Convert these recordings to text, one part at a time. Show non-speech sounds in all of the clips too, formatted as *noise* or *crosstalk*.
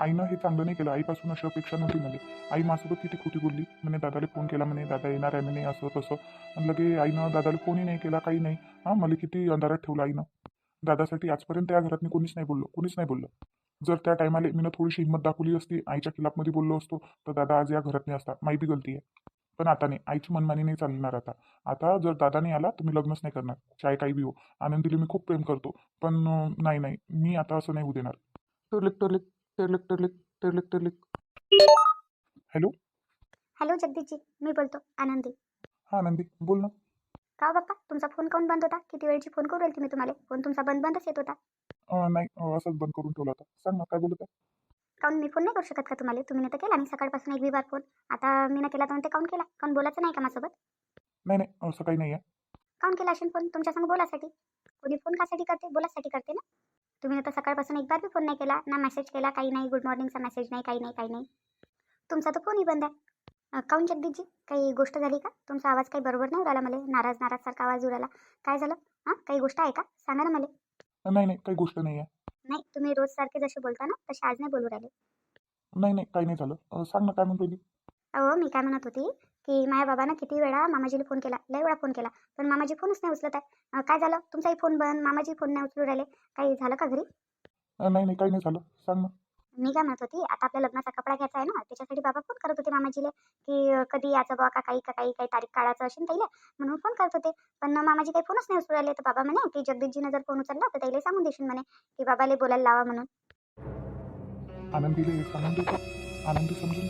आईनं हे चांगलं नाही केलं. आईपासून अशी अपेक्षा नव्हती म्हणे आई माझ्यासोबत किती खोटी बोलली. म्हणे दादाला फोन केला म्हणे दादा येणार आहे म्हणे असं तसं. म्हणलं लगे आईनं दादाला फोनही नाही केला काही नाही. हां मला किती अंधारात ठेवलं आईनं. दादासाठी आजपर्यंत त्या घरात मी कोणीच नाही बोललो कोणीच नाही बोललं. जर त्या टायमाला मी थोडीशी हिंमत दाखवली असती आईच्या खिलाफमध्ये बोललो असतो तर दादा आज या घरात नाही असता माही बी गलती आहे. पण आता नाही आईची मनमानी नाही चालणार आता. आता जर दादा नाही आला तर मी लग्नच नाही करणार. चाय काही बी हो. आनंदीला मी खूप प्रेम करतो. पण नाही नाही. मी आता असं नाही होऊ देणार. टर्लिक टर्लिक टर्लिक टर्लिक टर्लिक टर्लिक हॅलो? हॅलो जगदीशजी. मी बोलतो. आनंदी. हां आनंदी. बोल ना. का हो बाप्पा? तुमचा फोन काऊन बंद होता? किती वेळची फोन करू राहिली मी तुम्हाला? फोन तुमचा बंद बंदच येत होता. अं, नाही. अं, असंच बंद करून ठेवला होता. सांग ना काय बोलत आहे? काऊन मी फोन नाही करू शकत का तुम्हाला? तुम्ही नाही तर केला मी सकाळपासून एक बी बार फोन. आता मी ना केला तर ते काऊन केला? काऊन बोलायचं नाही का माझ्यासोबत? नाही नाही. असं काही नाही आहे. काऊन केला असेल फोन? तुमच्यासंग बोलासाठी. कोणी फोन कासाठी करते? बोलासाठी करते ना? तर सकाळपासून एक बार बी फोन नाही केला ना मेसेज केला काही नाही. गुड मॉर्निंगचा मेसेज नाही काही नाही काही नाही. तुमचा तर फोनही बंद आहे. काऊन जगदीशजी? काही गोष्ट झाली का? तुमचा आवाज काही बरोबर नाही उराला मला. नाराज नाराज सारखा आवाज उराला काय झालं? हां? काही गोष्ट आहे का? सांगा ना मला. नाही नाही. काही गोष्ट नाही आहे नाही? तुम्ही रोज सारखे जसे बोलता ना तसे आज नाही बोलू राहिले. नाही नाही. काही नाही झालं. सांग ना काय म्हणतो अहो मी काय म्हणत होती? की माझ्या बाबानं किती वेळा मामाजीला फोन केला. लय वेळा फोन केला. पण मामाजी फोनच नाही उचलत आहे. काय झालं? तुमचाही फोन बंद. मामाजी फोन नाही उचलू राहिले. काही झालं का घरी? नाही नाही काही नाही झालं. सांग ना. मी काय म्हणत होती आता आपल्या लग्नाचा कपडा घ्यायचा आहे ना त्याच्यासाठी बाबा फोन करत होते मामाजीले की कधी याचं बा का काही का काही काही तारीख काढायचं असेल त्याला म्हणून फोन करत होते. पण मामाजी काही फोनच नाही उचलू राहिले. तर बाबा म्हणे की जगदीशजीनं जर फोन उचलला तर त्याला सांगून देशील म्हणे की बाबाले बोलायला लावा म्हणून. आनंदीले सांगून देतो. आनंदी समजून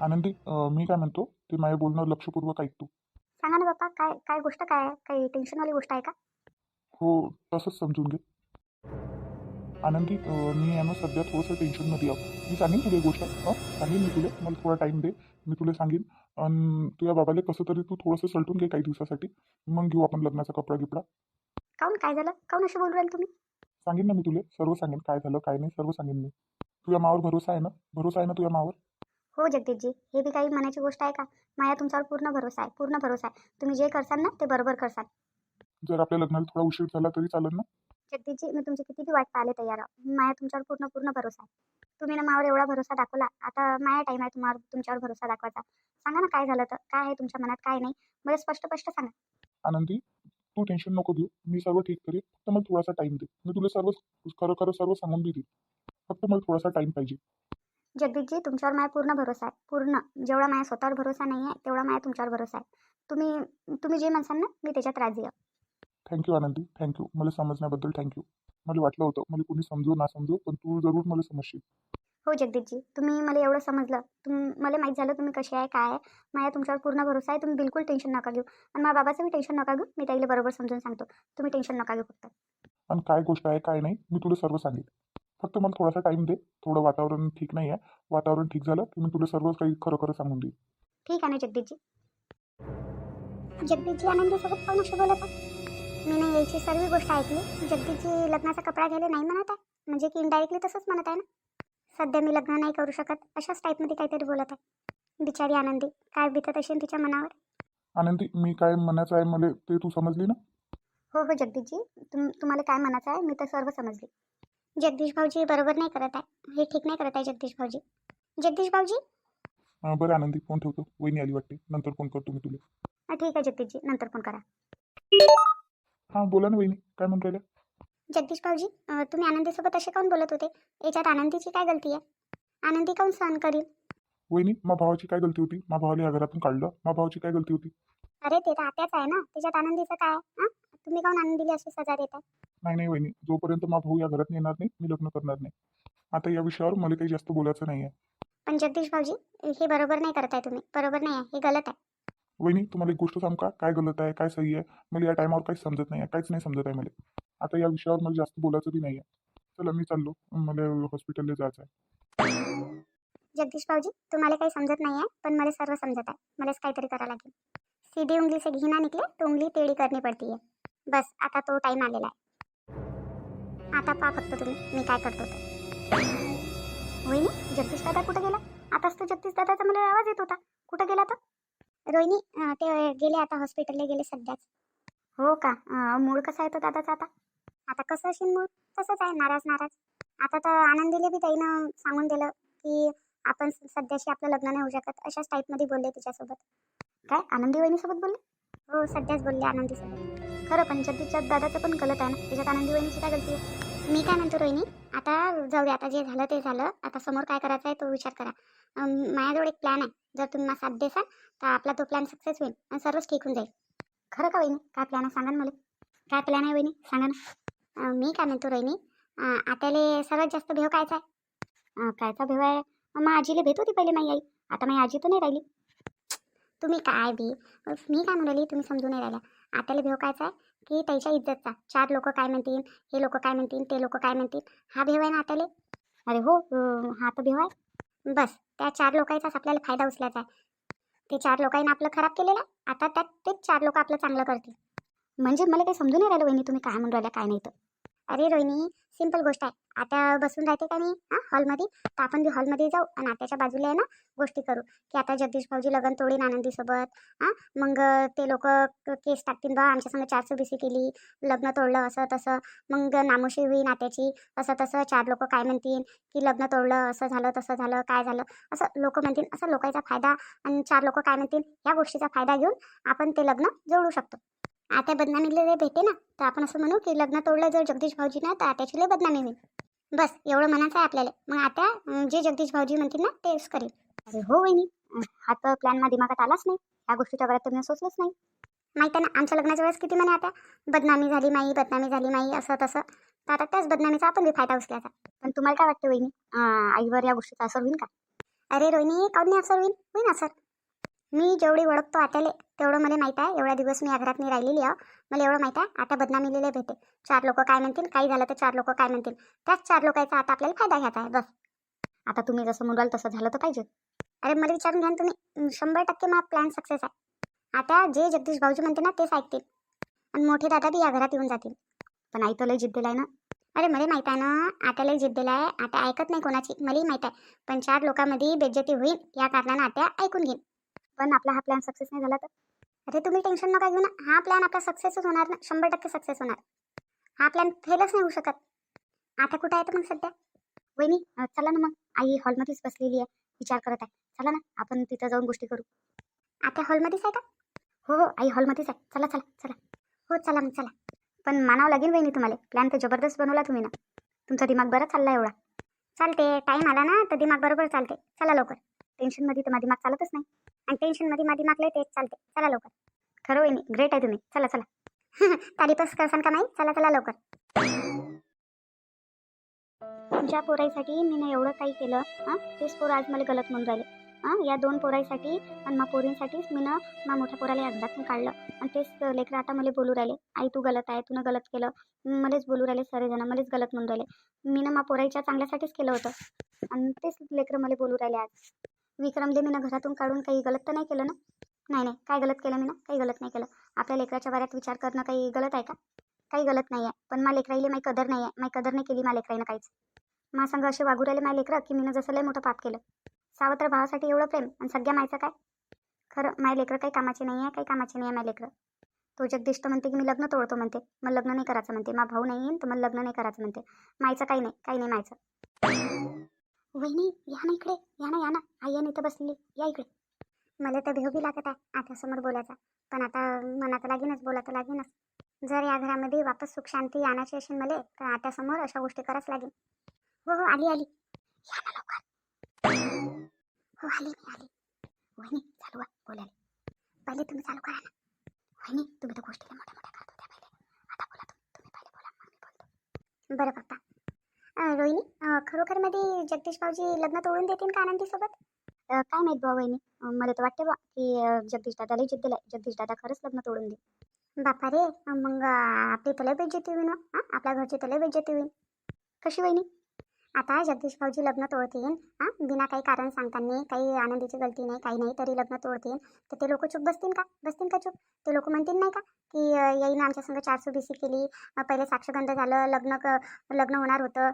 आनंदी अं, मी काय म्हणतो ते माझ्या बोलणं लक्षपूर्वक ऐक तू सांगा ना बाप्पा काय काय गोष्ट काय आहे? काही टेन्शनवाली गोष्ट आहे का? हो तसंच समजून घे. आनंदी अं, मी आहे ना सध्या थोडंसं टेन्शनमध्ये आहो मी सांगेन तुला एक गोष्ट हं? सांगेन मी तुला मला थोडा टाईम दे मी तुला सांगेन. आणि तुझ्या बाबाला कसं तरी तू थोडंसं सलटून घे काही दिवसासाठी मग घेऊ आपण लग्नाचा कपडा गिपडा. काऊन? काय झालं? काऊन असे बोलू राहिले तुम्ही? सांगेन ना मी तुला सर्व सांगेन काय झालं काय नाही सर्व सांगेन मी. तुझ्या मावर भरोसा आहे ना? भरोसा आहे ना तुझ्या मावर? हो जगदीशजी हे बी काही मनाची गोष्ट आहे का? माझ्या तुमच्यावर पूर्ण भरोसा आहे पूर्ण भरोसा आहे. तुम्ही जे करसाल ना ते बरोबर करसाल. जर आपल्या लग्नाला थोडा उशीर झाला तरी चालेल ना? जगदीशजी मी तुमची किती बी वाट पाहायला तयार आहे. माझ्या तुमच्यावर पूर्ण पूर्ण भरोसा आहे. तुम्ही ना मावर एवढा भरोसा दाखवला आता माझ्या टाईम आहे तुम्हाला तुमच्यावर भरोसा दाखवायचा. सांगा ना काय झालं तर काय आहे तुमच्या मनात काय नाही? मला स्पष्ट स्पष्ट सांगा. आनंदी तू टेन्शन नको घेऊ. मी सर्व ठीक करेन फक्त मला थोडासा टाइम दे. मी तुला सर्व खरं खरं सर्व सांगून बी देईन फक्त मला थोडासा टाइम पाहिजे. जगदीशजी तुमच्यावर माझा पूर्ण भरोसा आहे. पूर्ण. जेवढा माझ्या स्वतःवर भरोसा नाही आहे तेवढा माझ्या तुमच्यावर भरोसा आहे. तुम्ही तुम्ही जे म्हणसाल ना मी त्याच्यात राजी आहे. थँक्यू आनंदी. थँक्यू मला समजण्याबद्दल थँक्यू मला वाटलं होतं मला कोणी समजू ना समजू पण तू जरूर मला समजशील. हो जगदीशजी. तुम्ही मला एवढं समजलं. तुम मला माहीत झालं तुम्ही कसे आहे काय आहे. माझ्या तुमच्यावर पूर्ण भरोसा आहे. तुम्ही बिलकुल टेन्शन नका घेऊ. आणि माझ्या बाबाचं बी टेन्शन नका घेऊ. मी त्याला बरोबर समजून सांगतो. तुम्ही टेन्शन नका घेऊ फक्त. आणि काय गोष्ट आहे काय नाही मी तुला सर्व सांगेन फक्त मला थोडासा टाइम दे. थोडं वातावरण ठीक नाही आहे वातावरण ठीक झालं की मी तुला सर्व काही खरं खरं सांगून देईन. ठीक आहे ना जगदीशजी. जगदीशजी आनंदीसोबत अशी बोलत आहे? मी नाही यायची सर्व गोष्ट ऐकली. जगदीशजी लग्नाचा कपडा घ्यायला नाही म्हणत आहे. म्हणजे की इनडायरेक्टली तसंच म्हणत आहे ना? सध्या मी लग्न नाही करू शकत. अशाच टाईपमध्ये काहीतरी बोलत आहे. बिचारी आनंदी. काय बितत असेल तिच्या मनावर? आनंदी मी काय म्हणायचं आहे मला ते तू समजली ना? हो हो जगदीशजी. तुम तुम्हाला काय म्हणायचं आहे? मी तर सर्व समजली. जगदीश भाऊजी बरोबर नाही करत आहे. हे ठीक नाही करत आहे जगदीश भाऊजी. जगदीश भाऊजी? अं, बरं आनंदी फोन ठेवतो. वहिनी आली वाटते. नंतर फोन करतो मी तुला. ठीक आहे जगदीशजी. नंतर फोन करा. हां बोला ना वहिनी. काय म्हणून राहिल्या जगदीश भाऊजी अं, तुम्ही आनंदीसोबत असे काऊन बोलत होते? याच्यात आनंदीची काय गलती आहे? आनंदी काऊन सहन करील? वहिनी मा भावाची काय गलती होती? मा भावाला या घरातून काढलं. मा भावाची काय गलती होती? अरे ते तर आत्याच आहे ना. त्याच्यात आनंदीचं काय तुम्ही काऊन आनंदीला अशी सजा देता नाही नाही वहिनी. जोपर्यंत मा भाऊ या घरात येणार नाही मी लग्न करणार नाही. आता या विषयावर मला काही जास्त बोलायचं नाही आहे. पण जगदीश भाऊजी हे बरोबर नाही करत आहे तुम्ही. बरोबर नाही आहे. हे गलत आहे. वहिनी तुम्हाला एक गोष्ट सांगू का? काय गलत आहे? काय सही आहे? मला या टायमावर काहीच समजत नाही आहे. काहीच नाही समजत आहे मला. आता या विषयावर मला जास्त बोलायचं बी नाही आहे. चला मी चाललो. मला हॉस्पिटलला जायचं आहे. जगदीश भाऊजी तुम्हाला काही समजत नाही आहे पण मला सर्व समजत आहे. मलाच काहीतरी करावं लागेल. सीधी उंगली से घी ना निकले तो उंगली टेढ़ी करनी पडती है बस आता तो टाइम आलेला आहे. आता पहा फक्त तुम्ही मी काय करतो ते. रोहिणी जगदीश दादा कुठं गेला? आताच तर जगदीश दादाचा मला आवाज येत होता. कुठं गेला तो? रोहिणी ते गेले आता हॉस्पिटलला गेले सध्याच. हो का? मूळ कसा आहे तो दादाचा आता? आता कसं असेल मूळ? तसंच आहे नाराज नाराज. आता तर आनंदीले बी ताईनं सांगून दिलं की आपण सध्याशी आपलं लग्न नाही होऊ शकत अशाच टाईपमध्ये बोलले तिच्यासोबत. काय? आनंदी वहिनीसोबत बोलले? हो सध्याच बोलले आनंदीसोबत. खरं पण जगदीशच्या दादाचं पण गलत आहे ना. त्याच्यात आनंदी वहिनीची काय गलती आहे? मी काय म्हणतो रोहिणी आता जाऊ दे आता जे झालं ते झालं. आता समोर काय करायचं आहे तो विचार करा. माझ्याजवळ एक प्लॅन आहे. जर तुम्ही साथ देसाल तर आपला तो प्लॅन सक्सेस होईल आणि सर्वच ठीक होऊन जाईल. खरं का वहिनी? काय प्लॅन आहे? सांगा ना मला. काय प्लॅन आहे वहिनी? सांगा ना. मी काय म्हणतो रोहिणी? आपल्याला आत्याले सर्वात जास्त भेव कायचा आहे? कायचा भेव आहे? मग आजीला भेट होती पहिले माई आई. आता माझी आजी तर नाही राहिली. तुम्ही काय बी? मी काय म्हणाली तुम्ही समजून नाही राहिला आपल्याला भेव कायचा आहे की त्याच्या इज्जतचा. चार लोक काय म्हणतील हे लोक काय म्हणतील ते लोक काय म्हणतील हा भेव आहे ना आपल्याला अरे हो हा तर भेव आहे. बस त्या चार लोकांचाच आपल्याला फायदा उचलायचा आहे. ते चार लोकांनी आपलं खराब केलेलं आहे आता त्यात तेच चार लोक आपलं चांगलं करतील. म्हणजे मला काही समजून नाही राहिलं वहिनी तुम्ही काय म्हणून राहिल्या काय नाही तर. अरे रोहिणी सिंपल गोष्ट आहे. आता बसून राहते का मी? हां हॉलमध्ये तर आपण बी हॉलमध्ये जाऊ आणि आत्याच्या बाजूला आहे ना गोष्टी करू. की आता जगदीश भाऊजी लग्न तोडीन आनंदीसोबत हां मग ते लोक केस टाकतील बा आमच्यासंग संग चारशे केली लग्न तोडलं असं तसं. मग नामोशी होईल नात्याची असं तसं. चार लोक काय म्हणतील? की लग्न तोडलं असं झालं तसं झालं काय झालं? असं लोक म्हणतील असं लोकांचा फायदा आणि चार लोक काय म्हणतील? या गोष्टीचा फायदा घेऊन आपण ते लग्न जोडू शकतो. आता बदनामीला भेटे ना. तर आपण असं म्हणू की लग्न तोडलं जर जगदीश भाऊजी ना तर आत्याची लय बदनामी होईल. बस एवढं म्हणायचं आहे आपल्याला. मग आता जे जगदीश भाऊजी म्हणतील ना तेच करेल. अरे हो वहिनी. हा तर प्लॅन माझ्या दिमागात आलाच नाही. या गोष्टीच्या बऱ्यात तुम्ही सोचलंच नाही. माहिती आहे ना आमच्या लग्नाच्या वेळेस किती म्हणे आता? बदनामी झाली माई बदनामी झाली माई असं तसं. तर आता त्याच बदनामीचा आपण बी फायदा उचलायचा. पण तुम्हाला काय वाटतं वहिनी? आईवर या गोष्टीचा असर होईल का? अरे रोहिणी काऊन नाही असर होईल? होईल असर? मी जेवढी ओळखतो आत्याले तेवढं मला माहीत आहे. एवढ्या दिवस मी या घरात नाही राहिलेली आहे. मला एवढं माहीत आहे. आता बदनामीलेले भेटे. चार लोक काय म्हणतील? काही झालं तर चार लोक काय म्हणतील? त्याच चार लोकांचा आता आपल्याला फायदा घ्यायचा आहे. बस. आता तुम्ही जसं म्हणाल तसं झालं तर पाहिजे. अरे मला विचारून घ्या ना तुम्ही. शंभर टक्के माझा प्लॅन सक्सेस आहे. आता जे जगदीश भाऊजी म्हणते ना तेच ऐकतील. आणि मोठे दादा बी या घरात येऊन जातील. पण आई तर लय जिद्द आहे ना. अरे मला माहीत आहे ना आता लय जिद्द आहे. आता ऐकत नाही कोणाची. मलाही माहीत आहे. पण चार लोकांमध्ये बेज्जती होईल. या कारणानं आता ऐकून घेईन. पण आपला हा प्लॅन सक्सेस नाही झाला तर? अरे तुम्ही टेन्शन नका घेऊ ना. हा प्लॅन आपला सक्सेसच होणार ना. शंभर टक्के सक्सेस होणार. हा प्लॅन फेलच नाही होऊ शकत. आता कुठं आहे तर मग सध्या? वहिनी चला ना मग. आई हॉलमध्येच बसलेली आहे. विचार करत आहे. चला ना आपण तिथं जाऊन गोष्टी करू. आता हॉलमध्येच आहे का? हो हो आई हॉलमध्येच आहे. चला चला चला. हो चला मग चला. पण मानावं लागेल वहिनी तुम्हाला. प्लॅन तर जबरदस्त बनवला तुम्ही ना. तुमचा दिमाग बरा चालला एवढा. चालते टाईम आला ना तर दिमाग बरोबर चालते चला लवकर. टेन्शनमध्ये तर माझा दिमाग चालतच नाही. आणि टेन्शनमध्ये माझी दिमाग तेच चालते चला लवकर. खरं वहिनी ग्रेट आहे तुम्ही. चला चला. *laughs* तारीफच करसान का नाही चला चला लवकर. ज्या पोराईसाठी मी ना एवढं काही केलं हां? तेच पोरं आज मला गलत म्हणून राहिले. हां? या दोन पोराईसाठी आणि मा पोरींसाठीच मी ना मा मोठ्या पोराला या काढलं. आणि तेच लेकरं आता मला बोलू राहिले. आई तू गलत आहे तूनं गलत केलं. मलाच बोलू राहिले सरेजण मलाच गलत म्हणून राहिले. मी ना मा पोराईच्या चांगल्यासाठीच केलं होतं. आणि तेच लेकरं मला बोलू राहिले आज. विक्रमले मी ना घरातून काढून काही गलत तर नाही केलं ना? नाही नाही. काय गलत केलं मी ना काही गलत नाही केलं. आपल्या लेकराच्या बाऱ्यात विचार करणं काही गलत आहे का? काही गलत नाही आहे. पण मा लेकराईले माई कदर नाही आहे. माझी कदर नाही केली मा लेकराईनं काहीच. मा संग असे वागू राहिले लेकरं की मी जसं लय मोठं पाप केलं. सावत्र भावासाठी एवढं प्रेम आणि सगळ्या मायचं काय? खरं माय लेकरं काही कामाचे नाही आहे काही कामाचे नाही आहे माय लेकरं. तो जगदीश तर म्हणते की मी लग्न तोडतो म्हणते. मग लग्न नाही करायचं म्हणते. मा भाऊ नाही येईन तर मला लग्न नाही करायचं म्हणते. मायचं काही नाही. काही नाही मायचं. वहिनी या ना इकडे या ना या ना. आई इथं बसलेली. या इकडे. मला तर भेवबी लागत आहे आता समोर बोलायचा. पण आता मनात लागेनच बोलायचं लागेनच. जर या घरामध्ये वापस सुख शांती आणायची असेल मला तर आता समोर अशा गोष्टी करावच लागेल हो हो आली आली. या ना लवकर. हो आली मी आली. वहिनी चालू आहे बोलायला. पहिले तुम्ही चालू करा ना. वहिनी तुम्ही तर गोष्टीला मोठ्या मोठ्या करत होत्या पहिले. आता बोला तुम्ही तुम्ही पहिले बोला मग मी बोलतो. बरं पप्पा. रोहिणी खरोखर खरोखरमध्ये जगदीश भाऊजी लग्न तोडून देतील का आनंदीसोबत? काय माहीत भाऊ वहिनी मला तर वाटते बा की जगदीश दादाला जिद्द आहे जगदीश दादा खरंच लग्न तोडून दे बापा रे मग आपली तलय बेज्जती होईल ना हां आपल्या घरची तलय बेज्जती होईल कशी वहिनी? आता जगदीश भाऊजी लग्न तोडतील हां? बिना काही कारण सांगताना काही आनंदीची गलती नाही काही नाही तरी लग्न तोडतील. तर ते लोक चूप बसतील का? बसतील का चूप? ते लोक म्हणतील नाही का की येईन आमच्या संग चारशे बीसी केली. पहिले साक्षगंध झालं लग्न क लग्न होणार होतं.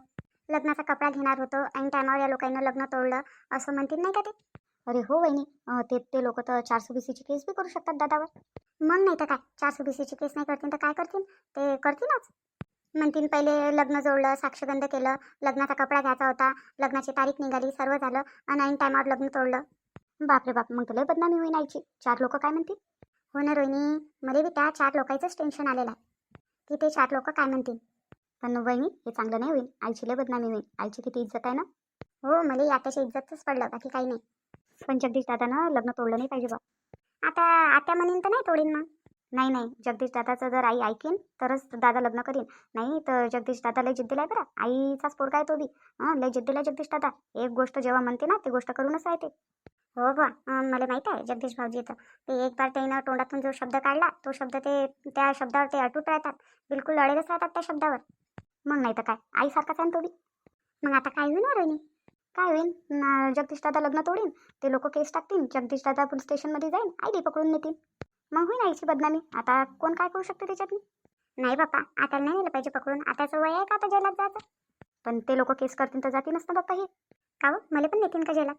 लग्नाचा कपडा घेणार होतो. आणि टायमावर या लोकांना लग्न तोडलं. असं म्हणतील नाही का ते? अरे हो वहिनी ते ते लोक तर चारशे बीसीची केस बी करू शकतात दादावर. मग नाही तर काय? चारशे बीसीची केस नाही करतील तर काय करतील? ते करतीलच. म्हणतीन पहिले लग्न जोडलं साक्षगंध केलं. लग्नाचा कपडा घ्यायचा होता. लग्नाची तारीख निघाली सर्व झालं. आणि ऐन टायमावर लग्न तोडलं. बापरे बाप मग तुला बदनामी होईन आईची. चार लोक काय म्हणतील? हो ना रोहिणी मला बी त्या चार लोकांचंच टेन्शन आलेलं आहे. की ते चार लोक काय म्हणतील? पण वहिनी हे चांगलं नाही होईल. आईची लय बदनामी होईल. आईची किती इज्जत आहे ना? हो मला आत्याच्या इज्जतच पडलं. बाकी काही नाही. पण जगदीश दादानं लग्न तोडलं नाही पाहिजे बा. आता आत्या म्हणेन तर नाही तोडीन मग. नाही नाही जगदीश दादाचं जर आई ऐकेन तरच दादा लग्न करीन. नाही तर जगदीश दादा लय जिद्दीला आहे बरं. आईचाच पोरगा आहे तो बी. हां लय जिद्दीला जगदीश दादा. एक गोष्ट जेव्हा म्हणते ना ती गोष्ट करूनच आहे ते हो. हो. बा मला माहीत आहे जगदीश भाऊजी तर ते एक बार त्यानं तोंडातून जो शब्द काढला तो शब्द ते त्या शब्दावर ते अटूट राहतात. बिलकुल अडेलच राहतात त्या शब्दावर. मग नाही तर काय? आईसारखाच आहे ना तो बी. मग आता काय होईल हो रोहिणी? काय होईल जगदीश दादा लग्न तोडीन. ते लोक केस टाकतील. जगदीश दादा पोलीस स्टेशनमध्ये जाईल. आईली पकडून नेतील. मग होईल आईची बदनामी. आता कोण काय करू शकतो त्याच्यातनी? नाही बाप्पा आता नाही नेलं पाहिजे पकडून. आताचं वय आहे का आता जेलात जायचं? पण ते लोक केस करतील तर जातील नसतं बाप्पा हे. का हो? मला पण नेतील का जेलात?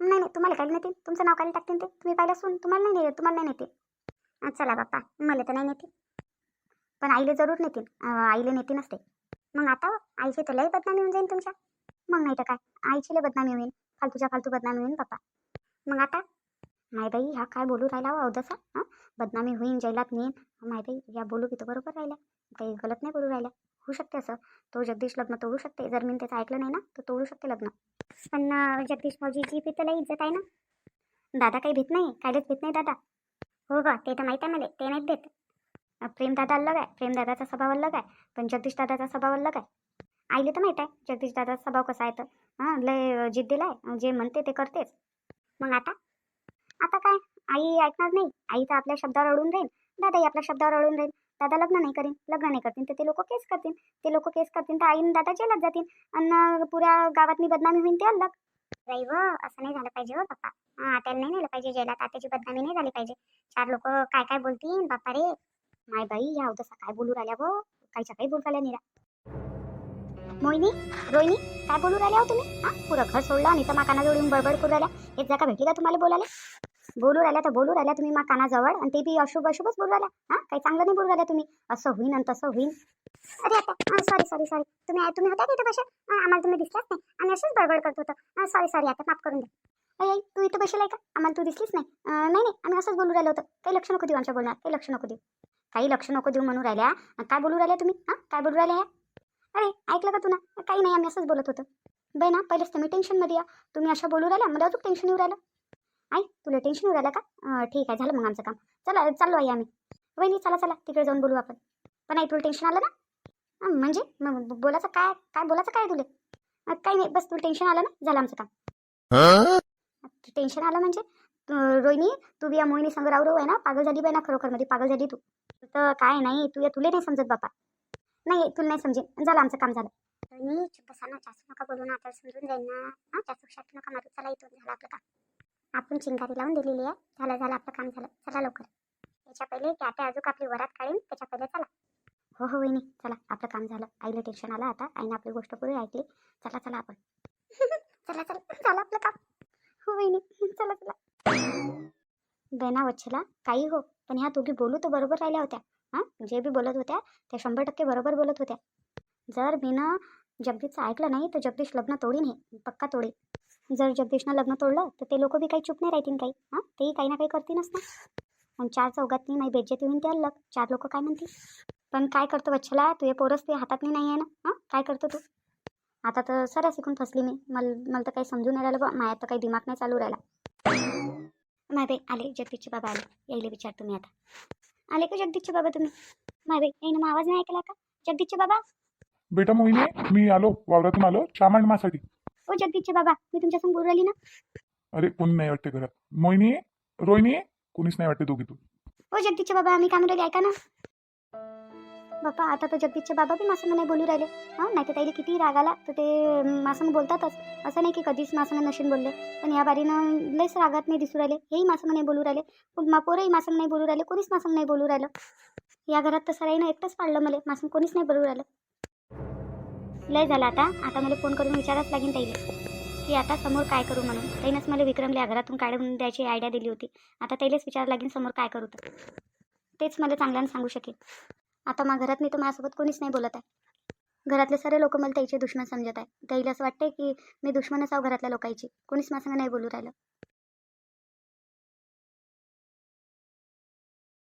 नाही नाही तुम्हाला काही नेतील तुमचं नाव काढून टाकतील ते? तुम्ही पाहिलं असून तुम्हाला नाही ने तुम्हाला नाही नेतील चला बाप्पा मला तर नाही नेतील पण आईले जरूर नेतील आईले नेतील नसते मग आता हो, आईची तर लई बदनामी होऊन जाईल तुमच्या. मग नाही तर काय? आईची लई बदनामी होईल फालतूच्या फालतू बदनामी होईल बाप्पा. मग आता? माय बाई हा काय बोलू राहिला हो अवदसा हां बदनामी होईन जैलात नेईन माहिती या बोलू की तो बरोबर राहिल्या काही गलत नाही बोलू राहिल्या होऊ शकते असं. तो जगदीश लग्न तोडू शकते. जर मी त्याचं ऐकलं नाही ना तर तोडू शकते लग्न. पण जगदीश भाऊजीची बी तर लई इज्जत आहे ना दादा काही भीत नाही कायदेच भीत नाही दादा. हो का ते तर माहीत आहे मला. ते नाहीत देत. प्रेमदादा अलग आहे. प्रेमदादाचा स्वभाव अलग आहे. पण जगदीश दादाचा स्वभाव अलग आहे. आईले तर माहीत आहे जगदीश दादाचा स्वभाव कसा आहे तर. हां लय जिद्दीला आहे. जे म्हणते ते करतेच. मग आता? आई ऐकणार नाही आई तर आपल्या शब्दावर अडून राहील दादाही आपल्या शब्दावर अडून राहील दादा लग्न नाही करीन लग्न नाही करतील तर ते लोक केस करतील ते लोक केस करतील तर आईन दादा जेलात जातील आणि पुऱ्या गावातनी बदनामी होईल ते अलग. नाही व असं नाही झालं पाहिजे हो बाप्पा हां आत्याला नाही नेलं पाहिजे जेलात आत्याची बदनामी नाही झाली पाहिजे. चार लोक काय काय बोलतील बाप्पा रे? माय बाई या तसा काय बोलू राहिल्या गो काहीच्या काही बोलू राहिल्या निरा मोहिनी रोहिणी काय बोलू राहिल्या हो तुम्ही? हा पुरं घर सोडलं आणि तर माकाना जोडून बडबड करू राहिल्या. एक जागा भेटली का तुम्हाला बोलायला? बोलू राहिल्या तर बोलू राहिल्या तुम्ही मा कानाजवळ आणि ते बी अशुभ अशुभच बोलू राहिल्या. हां? काही चांगलं नाही बोलू राहिल्या तुम्ही. असं होईन आणि तसं होईन. अरे आता सॉरी सॉरी सॉरी तुम्ही तुम्ही होता तिथे बशा? आम्हाला तुम्ही दिसलाच नाही. आम्ही असंच बडबड करत होतो. सॉरी सॉरी आता माफ करून द्या आई तू इथं बसेल का? आम्हाला तू दिसलीच नाही. नाही नाही आम्ही असंच बोलू राहिलो होतं. काही लक्ष नको देऊ आमच्या बोलणार काही लक्ष नको देऊ. काही लक्ष नको देऊ म्हणून राहिल्या. काय बोलू राहिल्या तुम्ही? हां काय बोलू राहिल्या अरे ऐकलं का तू ना? काही नाही आम्ही असंच बोलत होतो. बाई ना पहिलेच तुम्ही टेन्शनमध्ये या. तुम्ही अशा बोलू राहिल्या मला अजून टेन्शन येऊ राहिलं. आई तुला टेन्शन राहिलं का? ठीक आहे झालं मग आमचं काम. चला चाललो आई आम्ही. वहिनी चला चला तिकडे जाऊन बोलू आपण. पण आई तुला टेन्शन आलं ना म्हणजे? मग बोलायचं काय? काय बोलायचं काय तुला? काही नाही बस तुला टेन्शन आलं ना? झालं आमचं काम. टेन्शन आलं म्हणजे? रोहिणी तू बी या मोहिनी संग राहू आहे ना? पागल झाली बाई ना खरोखरमध्ये पागल झाली तू. तर काय नाही तू या तुला नाही समजत बापा. नाही तुला नाही समजेल झालं आमचं काम झालं. रोहिणी चुप बसा ना जास्त नका बोलू ना आता समजून जाईल ना. जास्त नका मारू. चला इथून झालं आपलं काम. आपण चिंगारी लावून दिलेली आहे. झालं झालं आपलं काम झालं. चला लवकर. त्याच्या पहिले की आता अजून आपली वरात काढीन. त्याच्या पहिले चला. हो हो वहिनी चला. आपलं काम झालं. आईला टेन्शन आलं आता. आईनं आपली गोष्ट पुरी ऐकली. चला चला आपण. *laughs* चला चला. चला आपलं काम. हो वहिनी. *laughs* चला चला. बेना वच्छला. काही हो. पण ह्या दोघी बोलू तर बरोबर राहिल्या होत्या. हां? जे बी बोलत होत्या त्या शंभर टक्के बरोबर बोलत होत्या. जर मीनं जगदीशचं ऐकलं नाही तर जगदीश लग्न तोडीन हे. पक्का तोडीन. जर जगदीशनं लग्न तोडलं तर ते लोक बी काही चूप नाही राहतील काही. हां? तेही काही ना काही करतीलच ना आणि चार चौघातनी नाही बेज्जती होईन ते अलग. चार लोक काय म्हणतील? पण काय करतो वच्छला तुझे पोरस ते हातातनी नाही आहे ना? हां? काय करतो तू? आता तर सरा शिकून फसली मी. मला मला तर काही समजून नाही राहिलं बा. माझ्या तर काही दिमाग नाही चालू राहिला. माय बाई आले. जगदीशचे बाबा आले. यायला विचार तुम्ही आता. आले का जगदीशचे बाबा तुम्ही? माय बाई नाही मग आवाज नाही ऐकला का? जगदीशचे बाबा? बेटा मोहिनी मी आलो. वावरातून आलो. चहा मासाठी ओ जगदीशचे बाबा मी तुमच्यासंग बोलू राहिली ना? अरे कोणी नाही वाटते घरात. मोहिनी रोहिणी कोणीच नाही वाटते दोघी तू. ओ जगदीशचे बाबा आम्ही काय म्हणतो ऐका ना? बापा आता तर जगदीशचे बाबा बी मासंग नाही बोलू राहिले. हां नाही तर त्याला किती राग आला तर ते मासंग बोलतातच. असं नाही की कधीच मासंग नशीन बोलले. पण या बारीनं लयच रागात नाही दिसू राहिले. हेही मासंग नाही बोलू राहिले. पण मा पोरंही मासंग नाही बोलू राहिले कोणीच मासंग नाही बोलू राहिलं. या घरात तर सराईनं एकटंच पाडलं मला. मासंग कोणीच नाही बोलू राहिलं. लय झालं आता. आता मला फोन करून विचारावंच लागेल ताईले. की आता समोर काय करू म्हणून. ताईनंच मला विक्रमल्या घरातून काढून द्यायची आयडिया दिली होती. आता त्यालाच विचारावं लागेल समोर काय करू तर. तेच मला चांगल्यानं सांगू शकेल. आता मा घरात मी तर माझ्यासोबत कोणीच नाही बोलत आहे. घरातले सारे लोक मला त्याचे दुश्मन समजत आहे त्याला असं वाटते की मी दुश्मनच आहो घरातल्या लोकांची. कोणीच माझ्या नाही बोलू राहिलं.